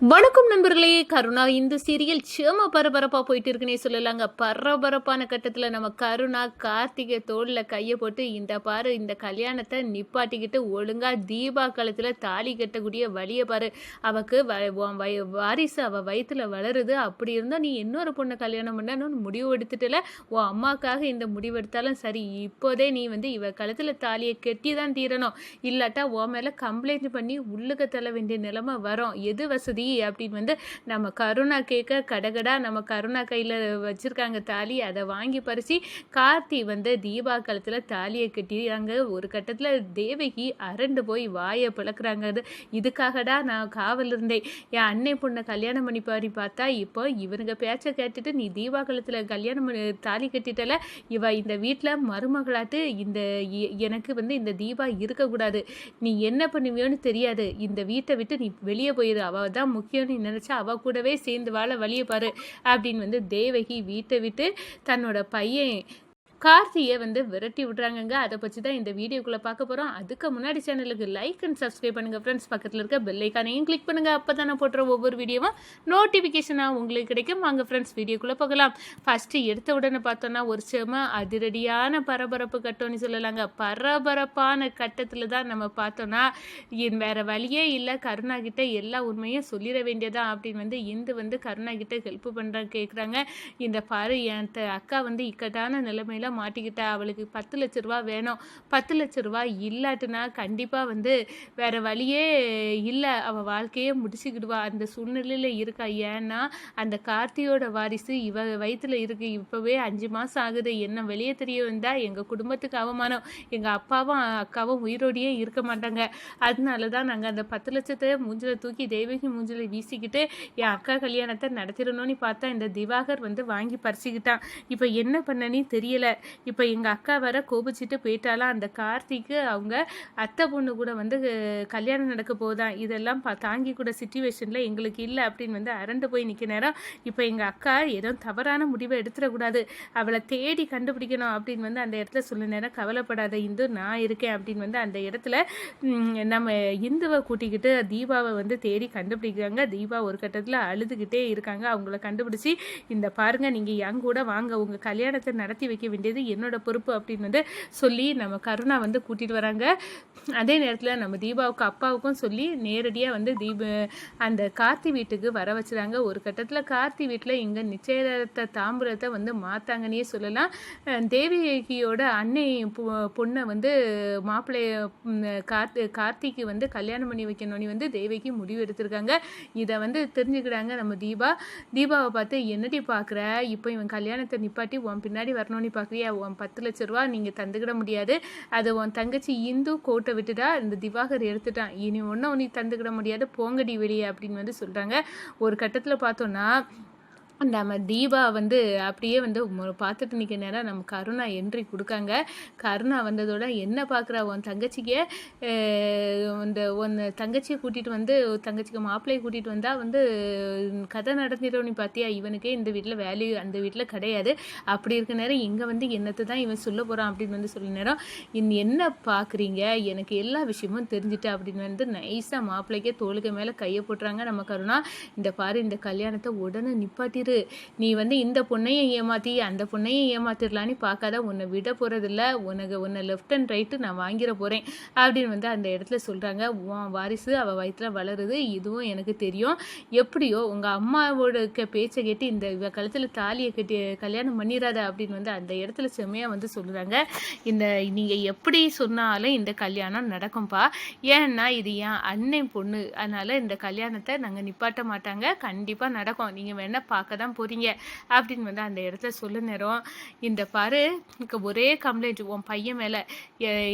வணக்கம் நண்பர்களே. கருணா இந்த சீரியல் சேம பரபரப்பாக போயிட்டு இருக்குன்னே சொல்லலாங்க. பரபரப்பான கட்டத்தில் நம்ம கருணா கார்த்திகை தோளில் கையை போட்டு இந்த பாரு இந்த கல்யாணத்தை நிப்பாட்டிக்கிட்டு ஒழுங்காக தீபா காலத்தில் தாலி கட்டக்கூடிய வழியை பாரு. அவக்கு வ- வய வாரிசு அவள் வயிற்றில் வளருது. அப்படி இருந்தால் நீ இன்னொரு பொண்ணை கல்யாணம் பண்ணணும்னு முடிவு எடுத்துட்டுல. உன் அம்மாக்காக இந்த முடிவு எடுத்தாலும் சரி இப்போதே நீ வந்து இவ கழுத்தில் தாலியை கெட்டி தான் தீரணும். இல்லாட்டா உன் மேலே கம்ப்ளைண்ட் பண்ணி உள்ளுக்க தள்ள வேண்டிய நிலைமை வரும். எது வசதி? அப்படின்னு வந்து நம்ம கருணா கேட்க கடகடா நம்ம கருணா கையில் வச்சுருக்காங்க தாலி. அதை வாங்கி பறித்து கார்த்தி வந்து தீபா காலத்தில் தாலியை கட்டிறாங்க ஒரு கட்டத்தில் தேவகி அரண்டு போய் வாயை பிளக்குறாங்க. அது இதுக்காகடா நான் காவல் இருந்தேன். என் அன்னை பொண்ணை கல்யாணம் பண்ணி பாரி பார்த்தா இப்போ இவனுங்க பேச்சை கேட்டுட்டு நீ தீபா காலத்தில் கல்யாணம் பண்ணி தாலி கட்டிட்டல இவ இந்த வீட்டில் மருமகளாட்டு இந்த எ- எனக்கு வந்து இந்த தீபா இருக்கக்கூடாது. நீ என்ன பண்ணுவியோன்னு தெரியாது. இந்த வீட்டை விட்டு நீ வெளியே போயிரு. அவள் தான் முக்கியம்னு நினச்சா அவள் கூடவே சேர்ந்து வாழ வழியை பாரு அப்படின்னு வந்து தேவகி வீட்டை விட்டு தன்னோட பையன் கார்த்தியை வந்து விரட்டி விட்றாங்கங்க. அதை பற்றி தான் இந்த வீடியோக்குள்ளே பார்க்க போகிறோம் அதுக்கு முன்னாடி சேனலுக்கு லைக் அண்ட் சப்ஸ்கிரைப் பண்ணுங்கள் ஃப்ரெண்ட்ஸ் பக்கத்தில் இருக்க பெல்லைக்கானையும் கிளிக் பண்ணுங்கள் அப்போ தான் நான் போடுற ஒவ்வொரு வீடியோவும் நோட்டிஃபிகேஷனாக உங்களுக்கு கிடைக்கும். வாங்க ஃப்ரெண்ட்ஸ் வீடியோக்குள்ளே போகலாம். ஃபஸ்ட்டு எடுத்த உடனே பார்த்தோன்னா ஒரு செம அதிரடியான பரபரப்பு கட்டம்னு சொல்லலாங்க. பரபரப்பான கட்டத்தில் தான் நம்ம பார்த்தோன்னா வேறு வழியே இல்லை. கருணா கிட்ட எல்லா உண்மையும் சொல்லிட வேண்டியதா அப்படின்னு வந்து இந்து வந்து கருணா கிட்ட ஹெல்ப் பண்ணுறாங்க கேட்குறாங்க இந்த பாரு என் த- அக்கா வந்து இக்கட்டான நிலைமையில் மாட்டிக்கிட்டா அவளுக்கு பத்து லட்ச ரூபா வேணும். பத்து லட்ச ரூபா இல்லாட்டினா கண்டிப்பாக வந்து வேற வழியே இல்லை. அவள் வாழ்க்கையே முடிச்சுக்கிடுவா. அந்த சூழ்நிலையில் இருக்கா. ஏன்னா அந்த கார்த்தியோட வாரிசு இவ வயிற்றில் இருக்கு. இப்போவே அஞ்சு மாதம் ஆகுது. என்ன வெளியே தெரிய வந்தால் எங்கள் குடும்பத்துக்கு அவமானம். எங்கள் அப்பாவும் அக்காவும் உயிரோடையே இருக்க மாட்டாங்க. அதனால தான் நாங்கள் அந்த பத்து லட்சத்தை மூஞ்சில் தூக்கி தெய்வகி மூஞ்சில் வீசிக்கிட்டு என் அக்கா கல்யாணத்தை நடத்திடணும்னு பார்த்தா இந்த திவாகர் வந்து வாங்கி பறிச்சுக்கிட்டான். இப்போ என்ன பண்ணனே தெரியலை. இப்போ எங்கள் அக்கா வர கோபிச்சிட்டு போயிட்டாலாம் அந்த கார்த்திக்கு அவங்க அத்தை பொண்ணு கூட வந்து கல்யாணம் நடக்க போதான் இதெல்லாம் பா தாங்கி கூட சுச்சுவேஷனில் எங்களுக்கு இல்லை அப்படின்னு வந்து அரண்டு போய் நிற்க நேரம் இப்போ எங்கள் அக்கா ஏதோ தவறான முடிவை எடுத்துடக்கூடாது அவளை தேடி கண்டுபிடிக்கணும் அப்படின்னு வந்து அந்த இடத்துல சொல்ல நேரம் கவலைப்படாத இந்து நான் இருக்கேன் அப்படின்னு வந்து அந்த இடத்துல நம்ம இந்துவை கூட்டிக்கிட்டு தீபாவை வந்து தேடி கண்டுபிடிக்கிறாங்க. தீபா ஒரு கட்டத்தில் அழுதுகிட்டே இருக்காங்க. அவங்கள கண்டுபிடிச்சி இந்த பாருங்கள் நீங்கள் என் கூட வாங்க. உங்கள் கல்யாணத்தை நடத்தி வைக்க வேண்டியது என்னோட பொறுப்பு அப்படின்னு வந்து சொல்லி நம்ம கருணா வந்து கூட்டிகிட்டு வராங்க. அதே நேரத்தில் நம்ம தீபாவுக்கு அப்பாவுக்கும் சொல்லி நேரடியாக வந்து தீப அந்த கார்த்தி வீட்டுக்கு வர வச்சுறாங்க. ஒரு கட்டத்தில் கார்த்தி வீட்டில் இங்கே நிச்சயதார்த்த தாம்பூலத்தை வந்து மாத்தாங்கன்னே சொல்லலாம். தேவியோட அன்னை பொ- பொண்ணை வந்து மாப்பிள்ளைய கார்த்தி கார்த்திக்கு வந்து கல்யாணம் பண்ணி வைக்கணும்னு வந்து தேவிக்கு முடிவு எடுத்திருக்காங்க. இதை வந்து தெரிஞ்சுக்கிறாங்க நம்ம தீபா. தீபாவை பார்த்து என்னடி பார்க்குற இப்போ இவன் கல்யாணத்தை நிப்பாட்டி உன் பின்னாடி வரணும்னு பார்க்குறியா உன் பத்து லட்ச ரூபா நீங்கள் தந்துக்கிட முடியாது. அது உன் தங்கச்சி இந்து கோட்டை விட்டுட்டா இந்த திவாகர் எடுத்துட்டான். இனி ஒன்றும் நீ தந்துக்கிட முடியாது. போங்கடி வெளியே அப்படின்னு வந்து சொல்கிறாங்க ஒரு கட்டத்தில் பார்த்தோன்னா நம்ம தீபா வந்து அப்படியே வந்து பார்த்துட்டு நிற்க நேரம் நம்ம கருணா என்ட்ரி கொடுக்காங்க. கருணா வந்ததோட என்ன பார்க்குறா உன் தங்கச்சிக்கு இந்த உன் தங்கச்சியை கூட்டிகிட்டு வந்து தங்கச்சிக்கு மாப்பிள்ளையை கூட்டிகிட்டு வந்தால் வந்து கதை நடத்திட்டோம் பார்த்தியா இவனுக்கே இந்த வீட்டில் வேல்யூ அந்த வீட்டில் கிடையாது. அப்படி இருக்க நேரம் இங்கே வந்து என்னத்தை தான் இவன் சொல்ல போகிறான் அப்படின்னு வந்து சொல்ல நேரம் இன் என்ன பார்க்குறீங்க எனக்கு எல்லா விஷயமும் தெரிஞ்சுட்டு அப்படின்னு வந்து நைஸாக மாப்பிள்ளைக்கே தோளுக்கு மேலே கையை போட்டுறாங்க நம்ம கருணா. இந்த பாரு இந்த கல்யாணத்தை உடனே நிப்பாட்டி இரு நீ வந்து இந்த பொண்ணையும் ஏமாத்தி அந்த பொண்ணையும் ஏமாத்திடலான்னு பார்க்காத உன்னை விட போகிறதில்ல உனக்கு உன்னை லெஃப்ட் அண்ட் ரைட்டு நான் வாங்கிட போகிறேன் அப்படின்னு வந்து அந்த இடத்துல சொல்கிறாங்க உன் வாரிசு அவள் வயிற்றுல வளருது. இதுவும் எனக்கு தெரியும். எப்படியோ உங்கள் அம்மாவோட பேச்சை கேட்டு இந்த இவ கழுத்தில் தாலியை கட்டி கல்யாணம் பண்ணிடாத அப்படின்னு வந்து அந்த இடத்துல செம்மையாக வந்து சொல்கிறாங்க இந்த நீங்கள் எப்படி சொன்னாலும் இந்த கல்யாணம் நடக்கும்பா. ஏன்னா இது என் அண்ணன் பொண்ணு. அதனால் இந்த கல்யாணத்தை நாங்கள் நிப்பாட்ட மாட்டாங்க. கண்டிப்பாக நடக்கும். நீங்கள் வேணால் பார்க்க தான் போகிறீங்க அப்படின்னு வந்து அந்த இடத்துல சொல்ல நேரம். இந்த பாரு ஒரே கம்ப்ளைண்ட் உன் பையன் மேலே.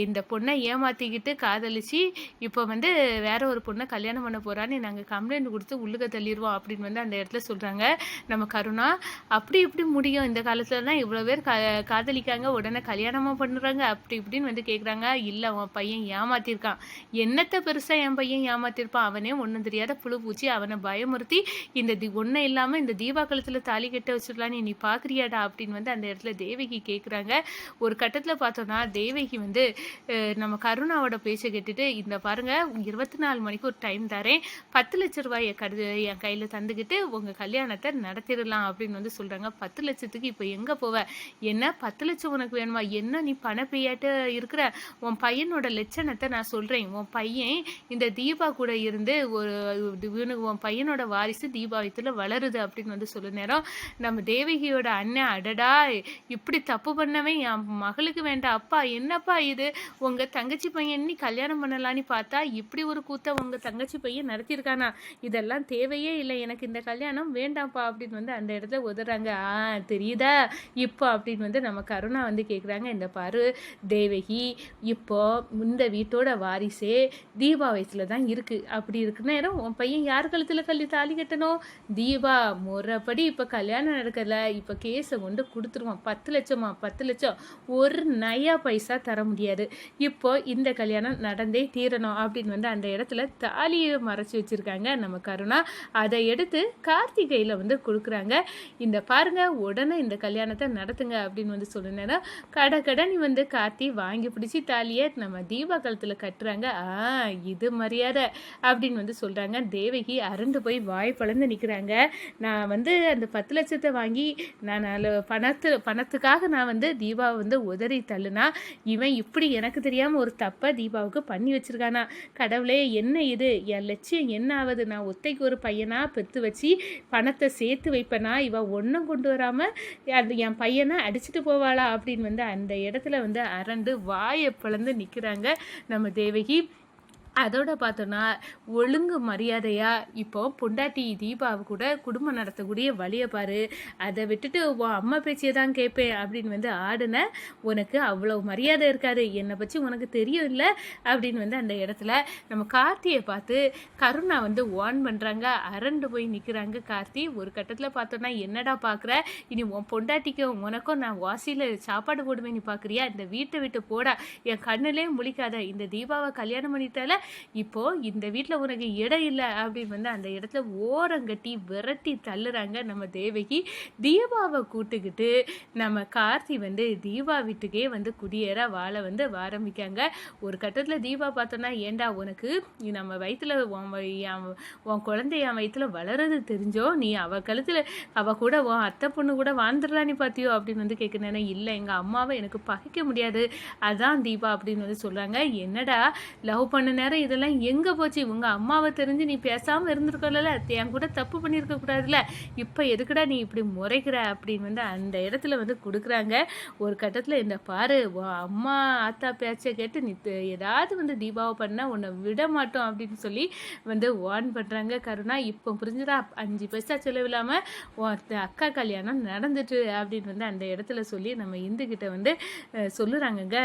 இந்த பொண்ணை ஏமாற்றிக்கிட்டு காதலிச்சு இப்போ வந்து வேற ஒரு பொண்ணை கல்யாணம் பண்ண போகிறான்னு நாங்கள் கம்ப்ளைண்ட் கொடுத்து உள்ளுக தள்ளிடுவோம் அப்படின்னு வந்து அந்த இடத்துல சொல்கிறாங்க நம்ம கருணா அப்படி இப்படி முடியும். இந்த காலத்துலலாம் இவ்வளோ பேர் கா காதலிக்காங்க உடனே கல்யாணமாக பண்ணுறாங்க அப்படி இப்படின்னு வந்து கேட்குறாங்க இல்லை உன் பையன் ஏமாத்திருக்கான். என்னத்தை பெருசாக என் பையன் ஏமாத்திருப்பான்? அவனே ஒன்றும் தெரியாத புழு பூச்சி அவனை பயமுறுத்தி இந்த தி ஒன்றும் இல்லாமல் இந்த தீபா கழுத்தில் தாலி கட்ட வச்சிடலான்னு நீ பார்க்குறியாடா அப்படின்னு வந்து அந்த இடத்துல தேவகி கேட்குறாங்க ஒரு கட்டத்தில் பார்த்தோன்னா தேவகி வந்து நம்ம கருணாவோட பேச்சை கேட்டுட்டு இந்த பாருங்கள் இருபத்தி நாலு மணிக்கு ஒரு டைம் தரேன். பத்து லட்ச ரூபாயை கடு என் கையில் தந்துக்கிட்டு உங்கள் கல்யாணத்தை நடத்திடலாம். அப்படின்னு வந்து சொல்கிறாங்க பத்து லட்சத்துக்கு இப்போ எங்கே போவ? என்ன? பத்து லட்சம் உனக்கு வேணுமா? என்ன நீ பணப்பையாட்டு இருக்கிற? உன் பையனோட லட்சணத்தை நான் சொல்கிறேன் உன் பையன் இந்த தீபா கூட இருந்து ஒரு உன் பையனோட வாரிசு தீபாவயத்தில் வளருது. அப்படின்னு வந்து சொல்ல நேரம் நம்ம தேவகியோட அண்ணன் அடடா இப்படி தப்பு பண்ணவே என் மகளுக்கு வேண்டாம். அப்பா என்னப்பா இது? உங்கள் தங்கச்சி பையன் நீ கல்யாணம் பண்ணலான்னு பார்த்தா இப்படி ஒரு கூத்தை உங்கள் தங்கச்சி பையன் நடத்தியிருக்கானா? இதெல்லாம் தேவையே இல்லை. எனக்கு இந்த கல்யாணம் வேண்டாம்ப்பா அப்படின்னு வந்து அந்த இடத்துல உதறாங்க. ஆ தெரியுதா? இப்போ அப்படின்னு வந்து நம்ம கருணா வந்து கேட்குறாங்க இந்த பாரு தேவகி இப்போ இந்த வீட்டோட வாரிசே தீபா வயசில் தான் இருக்குது அப்படி இருக்கு நேரம் உன் பையன் யார் கழுத்தில் கல்வி தாலி கட்டணும்? தீபா அப்படி இப்போ கல்யாணம் நடக்கல இப்போ கேஸை கொண்டு கொடுத்துருவான். பத்து லட்சமா? பத்து லட்சம். ஒரு நயா பைசா தர முடியாது. இப்போ இந்த கல்யாணம் நடந்தே தீரணும் அப்படின்னு வந்து அந்த இடத்துல தாலியை மறைச்சி வச்சிருக்காங்க நம்ம கருணா. அதை எடுத்து கார்த்திகையில் வந்து கொடுக்குறாங்க. இந்த பாருங்க உடனே இந்த கல்யாணத்தை நடத்துங்க அப்படின்னு வந்து சொல்லுனேன்னா கடை கடனி வந்து கார்த்தி வாங்கி பிடிச்சி தாலியை நம்ம தீபா காலத்தில் கட்டுறாங்க. ஆ இது மரியாதை அப்படின்னு வந்து சொல்கிறாங்க தேவகி அருண்டு போய் வாய் பழந்து நிற்கிறாங்க நான் வந்து அந்த பத்து லட்சத்தை வாங்கி நான் அதில் பணத்து பணத்துக்காக நான் வந்து தீபாவை வந்து உதறி தள்ளுனா இவன் இப்படி எனக்கு தெரியாமல் ஒரு தப்பை தீபாவுக்கு பண்ணி வச்சிருக்கானா? கடவுளே என்ன இது? என் லட்சியம் என்ன ஆகுது நான் ஒத்தைக்கு ஒரு பையனாக பெற்று வச்சு பணத்தை சேர்த்து வைப்பேனா? இவன் ஒன்றும் கொண்டு வராமல் அது என் பையனை அடிச்சுட்டு போவாளா? அப்படின்னு வந்து அந்த இடத்துல வந்து அரண்டு வாயை பிளந்து நிற்கிறாங்க நம்ம தேவகி. அதோட பார்த்தோன்னா ஒழுங்கு மரியாதையா இப்போ பொண்டாட்டி தீபாவை கூட குடும்பம் நடத்தக்கூடிய வழியை பாரு. அதை விட்டுட்டு உன் அம்மா பேச்சியை தான் கேட்பேன் அப்படின்னு வந்து ஆடுன உனக்கு அவ்வளோ மரியாதை இருக்காது. என்னை பற்றி உனக்கு தெரியும் இல்லை? அப்படின்னு வந்து அந்த இடத்துல நம்ம கார்த்தியை பார்த்து கருணா வந்து வார்ன் பண்ணுறாங்க அரண்டு போய் நிற்கிறாங்க கார்த்தி. ஒரு கட்டத்தில் பார்த்தோன்னா என்னடா பார்க்குற இனி உன் பொண்டாட்டிக்கும் உனக்கும் நான் வாசியில் சாப்பாடு போடுவேன் நீ பார்க்குறியா இந்த வீட்டை விட்டு போடா. என் கண்ணுலே முழிக்காத. இந்த தீபாவை கல்யாணம் பண்ணிட்டால இப்போ இந்த வீட்டில் உனக்கு இடம் இல்லை அப்படின்னு வந்து அந்த இடத்துல ஓரங்கட்டி விரட்டி தள்ளுறாங்க நம்ம தேவகி. தீபாவை கூட்டுக்கிட்டு நம்ம கார்த்தி வந்து தீபா வீட்டுக்கே வந்து குடியேற வாழ வந்து ஆரம்பிக்காங்க. ஒரு கட்டத்தில் தீபா பார்த்தோன்னா ஏண்டா உனக்கு? நம்ம வயிற்றுல உன் என் உன் குழந்தை என் வயிற்றுல வளர்றது தெரிஞ்சோ? நீ அவ கழுத்தில் அவ கூட உன் அத்தை பொண்ணு கூட வாழ்ந்துடலாம் நீ பார்த்தியோ அப்படின்னு வந்து கேட்குறேன் இல்லை எங்கள் அம்மாவை எனக்கு பகைக்க முடியாது. அதான் தீபா அப்படின்னு வந்து சொல்கிறாங்க என்னடா? லவ் பண்ண நேரம் இதெல்லாம் எங்கே போச்சு? உங்கள் அம்மாவை தெரிஞ்சு நீ பேசாமல் இருந்திருக்கல என் கூட தப்பு பண்ணியிருக்க கூடாதுல்ல. இப்போ எதுக்குடா நீ இப்படி முறைக்கிற அப்படின்னு வந்து அந்த இடத்துல வந்து கொடுக்குறாங்க. ஒரு கட்டத்தில் இந்த பாரு அம்மா ஆத்தா பேச்சை கேட்டு நீ ஏதாவது வந்து தீபாவை பண்ணால் உன்னை விட மாட்டோம் அப்படின்னு சொல்லி வந்து வார்ன் பண்ணுறாங்க கருணா இப்போ புரிஞ்சுதா? அஞ்சு பைசா செலவில்லாமல் அக்கா கல்யாணம் நடந்துட்டு அப்படின்னு வந்து அந்த இடத்துல சொல்லி நம்ம இந்துக்கிட்ட வந்து சொல்லுறாங்கங்க.